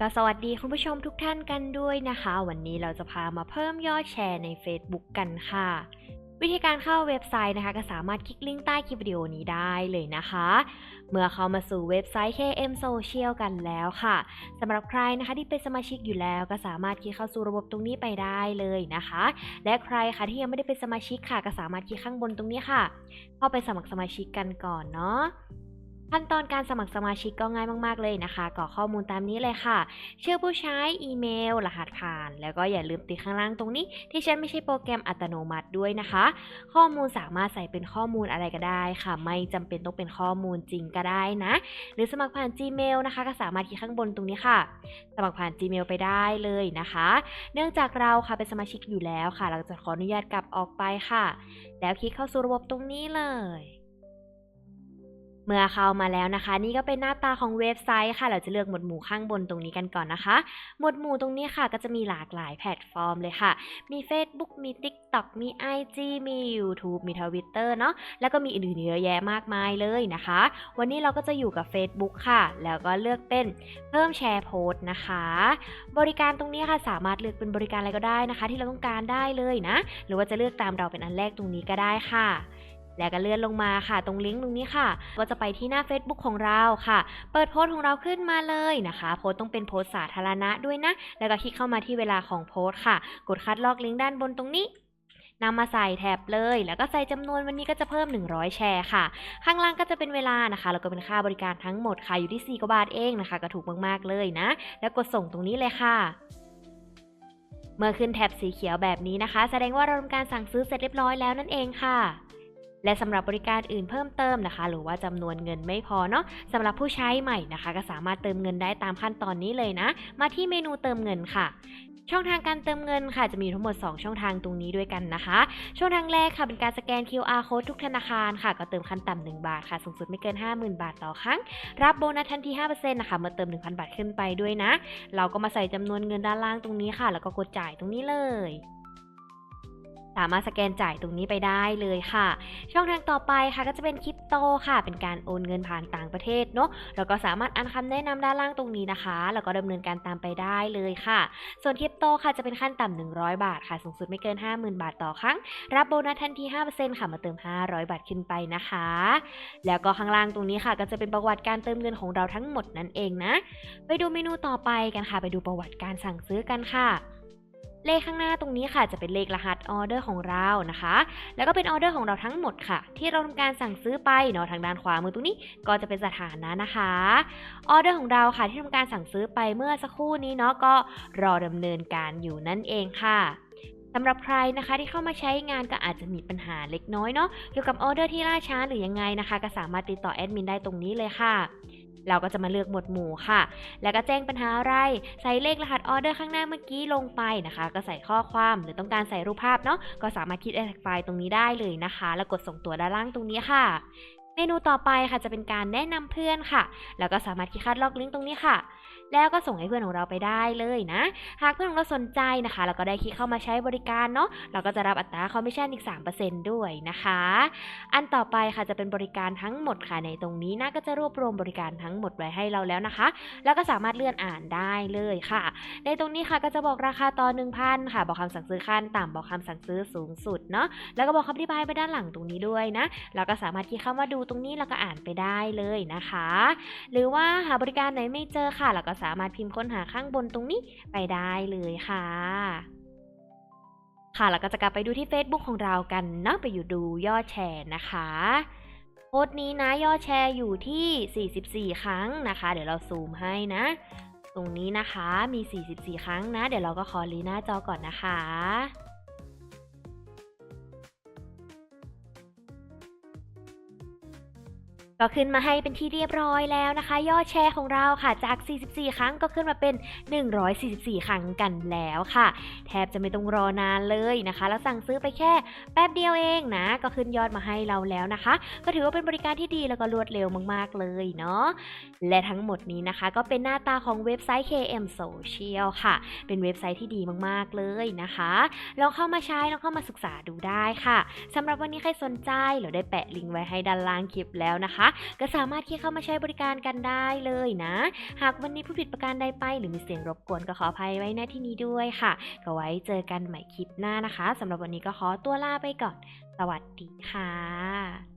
ก็สวัสดีคุณผู้ชมทุกท่านกันด้วยนะคะ วันนี้เราจะพามาเพิ่มยอดแชร์ใน Facebook กันค่ะ วิธีการเข้าเว็บไซต์นะคะ ก็สามารถคลิกลิงก์ใต้คลิปวิดีโอนี้ได้เลยนะคะ เมื่อเข้ามาสู่เว็บไซต์ KM Social กันแล้วค่ะสำหรับใครนะคะที่เป็นสมาชิกอยู่แล้ว ก็สามารถคลิกเข้าสู่ระบบตรงนี้ไปได้เลยนะคะ และใครคะที่ยังไม่ได้เป็นสมาชิกค่ะ ก็สามารถคลิกข้างบนตรงนี้ค่ะ เข้าไปสมัครสมาชิกกันก่อนเนาะ ขั้นตอนการสมัครสมาชิกก็ง่ายมาก ๆ เลยนะคะกรอกข้อมูลตามนี้เลยค่ะ ชื่อผู้ใช้ อีเมล รหัสผ่าน แล้วก็อย่าลืมติดข้างล่างตรงนี้ ที่ฉันไม่ใช่โปรแกรมอัตโนมัติด้วยนะคะ ข้อมูลสามารถใส่เป็นข้อมูลอะไรก็ได้ค่ะ ไม่จำเป็นต้องเป็นข้อมูลจริงก็ได้นะ หรือสมัครผ่าน Gmail นะคะ ก็สามารถคลิกข้างบนตรงนี้ค่ะ สมัครผ่าน Gmail ไปได้เลยนะคะ เนื่องจากเราค่ะเป็นสมาชิกอยู่แล้วค่ะ เราจะขออนุญาตกลับออกไปค่ะ แล้วคลิกเข้าสู่ระบบตรงนี้เลย เมื่อเข้ามาแล้วนะคะ นี่ก็เป็นหน้าตาของเว็บไซต์ค่ะ เราจะเลือกหมวดหมู่ข้างบนตรงนี้กันก่อนนะคะ หมวดหมู่ตรงนี้ค่ะ ก็จะมีหลากหลายแพลตฟอร์มเลยค่ะ มี Facebook มี TikTok มี IG มี YouTube มี Twitter เนาะแล้วก็มีอื่นๆเยอะแยะมากมายเลยนะคะ วันนี้เราก็จะอยู่กับ Facebook ค่ะ แล้วก็เลือกเป็นเพิ่มแชร์โพสต์นะคะ บริการตรงนี้ค่ะสามารถเลือกเป็นบริการอะไรก็ได้นะคะ ที่เราต้องการได้เลยนะ หรือว่าจะเลือกตามเราเป็นอันแรกตรงนี้ก็ได้ค่ะ แล้วก็เลื่อนลงมาค่ะตรงลิงก์ตรงนี้ค่ะ ก็จะไปที่หน้า Facebook ของเราค่ะ เปิดโพสต์ของเราขึ้นมาเลยนะคะ โพสต์ต้องเป็นโพสต์สาธารณะด้วยนะ แล้วก็คลิกเข้ามาที่เวลาของโพสต์ค่ะ กดคัดลอกลิงก์ด้านบนตรงนี้นำมาใส่แท็บเลย แล้วก็ใส่จำนวนวันนี้ก็จะเพิ่ม 100 แชร์ค่ะ ข้างล่างก็จะเป็นเวลานะคะ แล้วก็เป็นค่าบริการทั้งหมดค่ะ อยู่ที่ 4กว่าบาทเองนะคะ ก็ถูกมากๆเลยนะ แล้วกดส่งตรงนี้เลยค่ะ เมื่อขึ้นแท็บสีเขียวแบบนี้นะคะ แสดงว่าเราทำการสั่งซื้อเสร็จเรียบร้อยแล้วนั่นเองค่ะ และสำหรับบริการอื่นเพิ่มเติมนะคะ หรือว่าจำนวนเงินไม่พอเนาะสำหรับผู้ใช้ใหม่นะคะ ก็สามารถเติมเงินได้ตามขั้นตอนนี้เลยนะ มาที่เมนูเติมเงินค่ะช่องทางการเติมเงินค่ะจะมีทั้งหมด 2 ช่องทางตรงนี้ด้วยกันนะคะ ช่องทางแรกค่ะเป็นการสแกน QR code ทุกธนาคารค่ะ ก็เติมขั้นต่ำ1บาทค่ะสูงสุดไม่เกิน 50,000 บาทต่อครั้ง รับโบนัสทันที5%นะคะเมื่อเติม 1,000 บาทขึ้นไปด้วยนะ เราก็มาใส่จำนวนเงินด้านล่างตรงนี้ค่ะ แล้วก็กดจ่ายตรงนี้เลย สามารถสแกนจ่ายตรงนี้ไปได้เลยค่ะ ช่องทางต่อไปค่ะก็จะเป็นคริปโตค่ะ เป็นการโอนเงินผ่านต่างประเทศเนาะแล้วก็สามารถอ่านคำแนะนำด้านล่างตรงนี้นะคะ แล้วก็ดำเนินการตามไปได้เลยค่ะ ส่วนคริปโตค่ะจะเป็นขั้นต่ำ100 บาทค่ะ สูงสุดไม่เกิน 50,000 บาทต่อครั้ง รับโบนัสทันที 5%ค่ะมาเติม 500 บาทขึ้นไปนะคะ แล้วก็ข้างล่างตรงนี้ค่ะ ก็จะเป็นประวัติการเติมเงินของเราทั้งหมดนั่นเองนะ ไปดูเมนูต่อไปกันค่ะ ไปดูประวัติการสั่งซื้อกันค่ะ เลขข้างหน้าตรงนี้ค่ะจะเป็นเลขรหัสออเดอร์ของเรานะคะ แล้วก็เป็นออเดอร์ของเราทั้งหมดค่ะ ที่เราทำการสั่งซื้อไปเนาะทางด้านขวามือตรงนี้ก็จะเป็นสถานะนะคะออเดอร์ของเราค่ะที่ทำการสั่งซื้อไปเมื่อสักครู่นี้เนาะก็รอดำเนินการอยู่นั่นเองค่ะสำหรับใครนะคะที่เข้ามาใช้งานก็อาจจะมีปัญหาเล็กน้อยเนาะเกี่ยวกับออเดอร์ที่ล่าช้าหรือยังไงนะคะ ก็สามารถติดต่อแอดมินได้ตรงนี้เลยค่ะ เราก็จะมาเลือกหมวดหมู่ค่ะ แล้วก็แจ้งปัญหาอะไร ใส่เลขรหัสออเดอร์ข้างหน้าเมื่อกี้ลงไปนะคะ ก็ใส่ข้อความหรือต้องการใส่รูปภาพเนาะ ก็สามารถคิดแอดไฟล์ตรงนี้ได้เลยนะคะ แล้วกดส่งตัวด้านล่างตรงนี้ค่ะ เมนูต่อไปค่ะจะเป็นการแนะนำเพื่อนค่ะ แล้วก็สามารถคลิกคัดลอกลิงก์ตรงนี้ค่ะ แล้วก็ส่งให้เพื่อนของเราไปได้เลยนะ หากเพื่อนของเราสนใจนะคะแล้วก็ได้คลิกเข้ามาใช้บริการเนาะ เราก็จะรับอัตราคอมมิชชั่นอีก 3%ด้วยนะคะ อันต่อไปค่ะจะเป็นบริการทั้งหมดค่ะในตรงนี้นะก็จะรวบรวมบริการทั้งหมดไว้ให้เราแล้วนะคะ แล้วก็สามารถเลื่อนอ่านได้เลยค่ะ ในตรงนี้ค่ะก็จะบอกราคาต่อ1,000ค่ะ บอกคำสั่งซื้อขั้นต่ำบอกคำสั่งซื้อสูงสุดเนาะ แล้วก็บอกคำอธิบายไปด้านหลังตรงนี้ด้วยนะ เราก็สามารถคลิกเข้ามาดูตรงนี้แล้วก็อ่านไปได้เลยนะคะ หรือว่าหาบริการไหนไม่เจอค่ะเราก็สามารถพิมพ์ค้นหาข้างบนตรงนี้ไปได้เลยค่ะ ค่ะแล้วก็จะกลับไปดูที่ Facebook ของเรากันนะไปอยู่ดูยอดแชร์นะคะโพสต์นี้นะยอดแชร์อยู่ที่ 44 ครั้งนะคะ เดี๋ยวเราซูมให้นะ ตรงนี้นะคะมี 44 ครั้งนะ เดี๋ยวเราก็ขอรีหน้าจอก่อนนะคะ ก็ขึ้นมาให้เป็นที่เรียบร้อยแล้วนะคะ ยอดแชร์ของเราค่ะจาก 44 ครั้งก็ขึ้นมาเป็น 144 ครั้งกันแล้วค่ะ แทบจะไม่ต้องรอนานเลยนะคะ แล้วสั่งซื้อไปแค่แป๊บเดียวเองนะ ก็ขึ้นยอดมาให้เราแล้วนะคะ ก็ถือว่าเป็นบริการที่ดีแล้วก็รวดเร็วมากๆเลยเนาะและทั้งหมดนี้นะคะ ก็เป็นหน้าตาของเว็บไซต์ KM Social ค่ะ เป็นเว็บไซต์ที่ดีมากๆเลยนะคะลองเข้ามาใช้ลองเข้ามาศึกษาดูได้ค่ะสำหรับวันนี้ใครสนใจเราได้แปะลิงก์ไว้ให้ด้านล่างคลิปแล้วนะคะก็สามารถที่เข้ามาใช้บริการกันได้เลยนะ หากวันนี้ผู้ผิดประการใดไป หรือมีเสียงรบกวนก็ขออภัยไว้ณที่นี้ด้วยค่ะ ก็ไว้เจอกันใหม่คลิปหน้านะคะสำหรับวันนี้ก็ขอตัวลาไปก่อน สวัสดีค่ะ